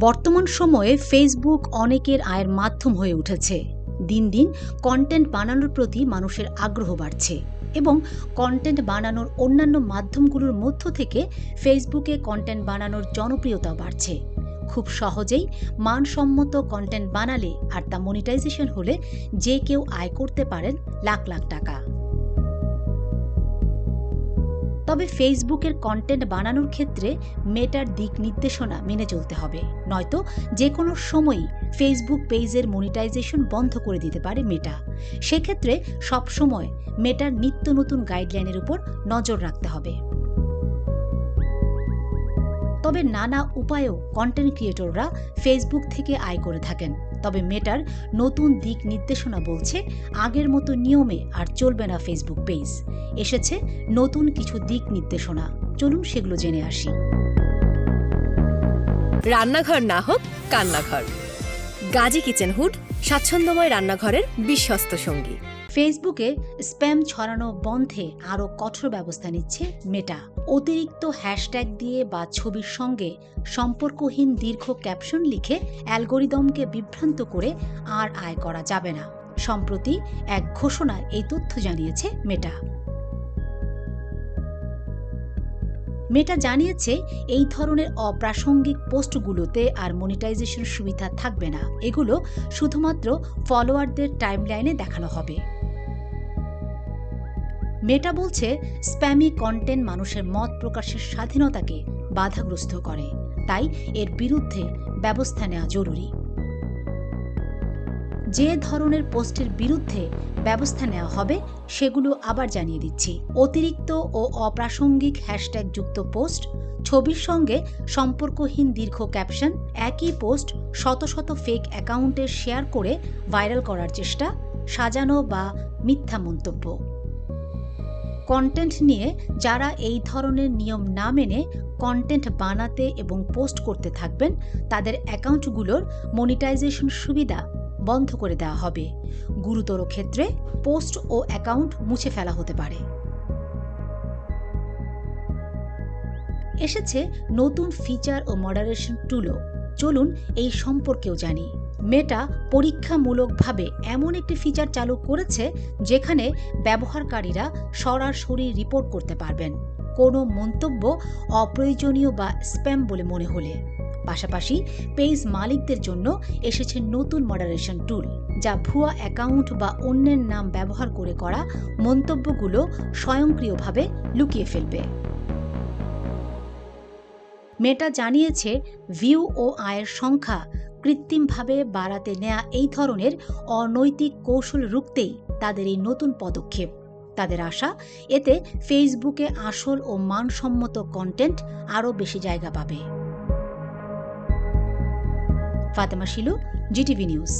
বর্তমান সময়ে ফেসবুক অনেকের আয়ের মাধ্যম হয়ে উঠেছে। দিন দিন কন্টেন্ট বানানোর প্রতি মানুষের আগ্রহ বাড়ছে এবং কন্টেন্ট বানানোর অন্যান্য মাধ্যমগুলোর মধ্য থেকে ফেসবুকে কন্টেন্ট বানানোর জনপ্রিয়তা বাড়ছে। খুব সহজেই মানসম্মত কন্টেন্ট বানালে আর তা মনিটাইজেশন হলে যে কেউ আয় করতে পারেন লাখ লাখ টাকা। তবে ফেসবুকের কন্টেন্ট বানানোর ক্ষেত্রে মেটার দিক নির্দেশনা মেনে চলতে হবে। নয়তো যে কোনো সময়ই ফেসবুক পেজের মনিটাইজেশন বন্ধ করে দিতে পারে মেটা সেক্ষেত্রে সবসময় মেটার নিত্য নতুন গাইডলাইনের উপর নজর রাখতে হবে। তবে নানা উপায়েও কন্টেন্ট ক্রিয়েটররা ফেসবুক থেকে আয় করে থাকেন। তবে মেটার নতুন দিক নির্দেশনা বলছে আগের মতো নিয়মে আর চলবে না ফেসবুক পেজ এসেছে নতুন কিছু দিক নির্দেশনা। চলুন সেগুলো জেনে আসি। রান্নাঘর না হোক কান্নাঘর। গাজী কিচেন হুড স্বাচ্ছন্দ্যময় রান্নাঘরের বিশ্বস্ত সঙ্গী। ফেসবুকে স্প্যাম ছড়ানো বন্ধে আরও কঠোর ব্যবস্থা নিচ্ছে মেটা। অতিরিক্ত হ্যাশট্যাগ দিয়ে বা ছবির সঙ্গে সম্পর্কহীন দীর্ঘ ক্যাপশন লিখে অ্যালগোরিদমকে বিভ্রান্ত করে আর আয় করা যাবে না। সম্প্রতি এক ঘোষণায় এই তথ্য জানিয়েছে মেটা। মেটা জানিয়েছে, এই ধরনের অপ্রাসঙ্গিক পোস্টগুলোতে আর মনিটাইজেশন সুবিধা থাকবে না। এগুলো শুধুমাত্র ফলোয়ারদের টাইমলাইনে দেখানো হবে। মেটা বলছে স্প্যামি কন্টেন্ট মানুষের মত প্রকাশের স্বাধীনতাকে বাধাগ্রস্ত করে। তাই এর বিরুদ্ধে ব্যবস্থা নেওয়া জরুরি। যে ধরনের পোস্টের বিরুদ্ধে ব্যবস্থা নেওয়া হবে, সেগুলো আবার জানিয়ে দিচ্ছি। অতিরিক্ত ও অপ্রাসঙ্গিক হ্যাশট্যাগ যুক্ত পোস্ট, ছবির সঙ্গে সম্পর্কহীন দীর্ঘ ক্যাপশন, একই পোস্ট শত শত ফেক অ্যাকাউন্টে শেয়ার করে ভাইরাল করার চেষ্টা, সাজানো বা মিথ্যা মন্তব্য। কন্টেন্ট নিয়ে যারা এই ধরনের নিয়ম না মেনে কন্টেন্ট বানাতে এবং পোস্ট করতে থাকবেন, তাদের অ্যাকাউন্টগুলোর মনিটাইজেশন সুবিধা বন্ধ করে দেওয়া হবে। গুরুতর ক্ষেত্রে পোস্ট ও অ্যাকাউন্ট মুছে ফেলা হতে পারে। এসেছে নতুন ফিচার ও মডারেশন টুলও। চলুন এই সম্পর্কেও জানি। মেটা পরীক্ষামূলকভাবে এমন একটি ফিচার চালু করেছে যেখানে ব্যবহারকারীরা সরাসরি রিপোর্ট করতে পারবেন। কোনো মন্তব্য অপ্রয়োজনীয় বা স্প্যাম বলে মনে হলে। পাশাপাশি পেজ মালিকদের জন্য এসেছে নতুন মডারেশন টুল, যা ভুয়া অ্যাকাউন্ট বা অন্যের নাম ব্যবহার করে করা মন্তব্যগুলো স্বয়ংক্রিয়ভাবে লুকিয়ে ফেলবে। মেটা জানিয়েছে, ভিউ ও আয়ের সংখ্যা কৃত্রিমভাবে বাড়াতে নেয়া এই ধরনের অনৈতিক কৌশল রুখতেই তাদের এই নতুন পদক্ষেপ। তাদের আশা, এতে ফেসবুকে আসল ও মানসম্মত কন্টেন্ট আরও বেশি জায়গা পাবে। Fatema Shilu GTV news.